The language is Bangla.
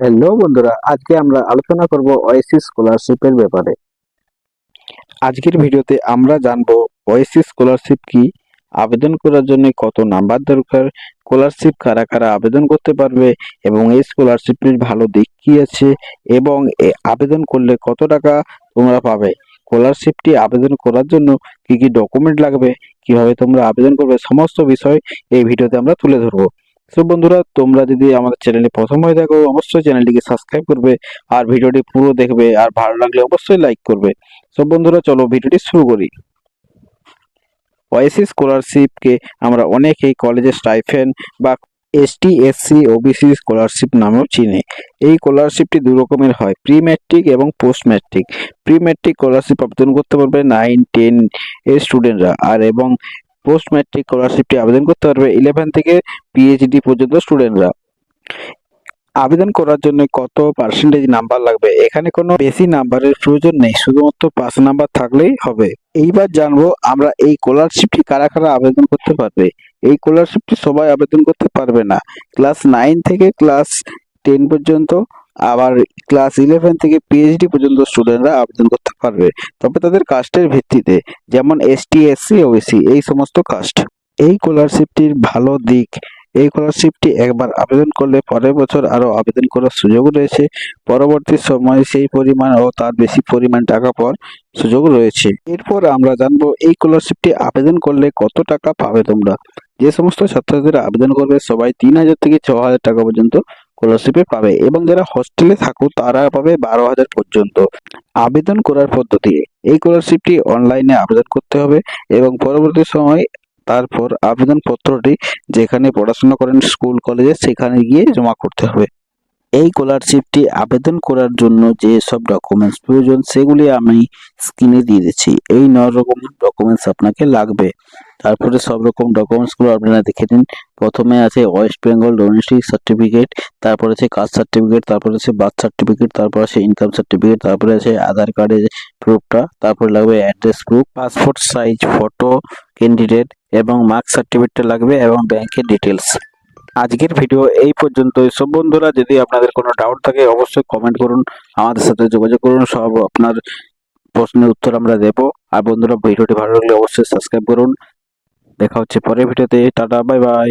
হ্যালো বন্ধুরা, আজকে আমরা আলোচনা করব ওয়েসি স্কলারশিপের ব্যাপারে। আজকের ভিডিওতে আমরা জানব ওয়েসিস স্কলারশিপ কি, আবেদন করার জন্য কত নাম্বার দরকার, স্কলারশিপ কারা কারা আবেদন করতে পারবে, এবং এই স্কলারশিপের ভালো দিক কি আছে, এবং আবেদন করলে কত টাকা তোমরা পাবে, স্কলারশিপটি আবেদন করার জন্য কি কি ডকুমেন্ট লাগবে, কীভাবে তোমরা আবেদন করবে, সমস্ত বিষয় এই ভিডিওতে আমরা তুলে ধরবো। সো বন্ধুরা, তোমরা যদি আমাদের চ্যানেলে প্রথম হয়ে থাকো, অবশ্যই চ্যানেলটিকে সাবস্ক্রাইব করবে আর ভিডিওটি পুরো দেখবে আর ভালো লাগলে অবশ্যই লাইক করবে। সো বন্ধুরা, চলো ভিডিওটি শুরু করি। ওয়াইসি স্কলারশিপকে আমরা অনেকেই কলেজে স্টাইফেন বা এসটি এসসি ওবিসি স্কলারশিপ নামেও চিনি। এই স্কলারশিপটি দু রকমের হয় প্রি ম্যাট্রিক এবং post matric pre matric scholarship আবেদন করতে পারবে নাইন টেন এর স্টুডেন্টরা আর এবং পোস্ট ম্যাট্রিক স্কলারশিপটি আবেদন করতে পারবে ইলেভেন থেকে পিএইচডি পর্যন্ত স্টুডেন্টরা আবেদন করার জন্য কত পার্সেন্টেজ নাম্বার লাগবে? এখানে কোনো বেশি নাম্বারের প্রয়োজন নেই, শুধুমাত্র পাঁচ নাম্বার থাকলেই হবে। এইবার জানব আমরা এই স্কলারশিপটি কারা কারা আবেদন করতে পারবে? এই স্কলারশিপটি সবাই আবেদন করতে পারবে না। ক্লাস নাইন থেকে ক্লাস টেন পর্যন্ত আবার ক্লাস ইলেভেন থেকে পিএইচডি পর্যন্ত স্টুডেন্টরা আবেদন করতে পারবে। তবে তাদের কাস্টের ভিত্তিতে, যেমন এসটি এসসি ওবিসি এই সমস্ত কাস্ট এই স্কলারশিপটির ভালো দিক, এই স্কলারশিপটি একবার আবেদন করলে পরের বছর আরও আবেদন করার সুযোগ রয়েছে। পরবর্তী সময়ে সেই পরিমাণ ও তার বেশি পরিমাণ টাকা পাওয়ার সুযোগ রয়েছে। এরপর আমরা জানব, এই স্কলারশিপটি আবেদন করলে কত টাকা পাবে তোমরা? যে সমস্ত ছাত্রছাত্রীরা আবেদন করবে, সবাই তিন হাজার থেকে ছ হাজার টাকা পর্যন্ত স্কলারশিপে পাবে এবং যারা হস্টেলে থাকো তারা পাবে বারো হাজার পর্যন্ত। আবেদন করার পদ্ধতি, এই স্কলারশিপটি অনলাইনে আবেদন করতে হবে এবং পরবর্তী সময় তারপর আবেদনপত্রটি যেখানে পড়াশোনা করেন স্কুল কলেজে সেখানে গিয়ে জমা করতে হবে। এই স্কলারশিপটি আবেদন করার জন্য যে সব ডকুমেন্টস প্রয়োজন, সেগুলি আমি স্ক্রিনে দিয়ে দিচ্ছি। এই ন রকম ডকুমেন্টস আপনাকে লাগবে। তারপরে সব রকম ডকুমেন্টসগুলো আপনারা দেখে নিন। প্রথমে আছে ওয়েস্ট বেঙ্গল ডোমেস্টিক সার্টিফিকেট তারপরে আছে কাস্ট সার্টিফিকেট তারপরে আছে বার্থ সার্টিফিকেট তারপর আছে ইনকাম সার্টিফিকেট তারপরে আছে আধার কার্ডের প্রুফটা তারপরে লাগবে address proof passport size photo candidate এবং মার্কস সার্টিফিকেটটা লাগবে এবং ব্যাংকের ডিটেলস আজকের ভিডিও এই পর্যন্ত সব বন্ধুরা, যদি আপনাদের কোনো ডাউট থাকে, অবশ্যই কমেন্ট করুন, আমাদের সাথে যোগাযোগ করুন, সব আপনার প্রশ্নের উত্তর আমরা দেবো। আর বন্ধুরা ভিডিওটি ভালো লাগলে অবশ্যই সাবস্ক্রাইব করুন। দেখা হচ্ছে পরের ভিডিওতে টাটা বাই বাই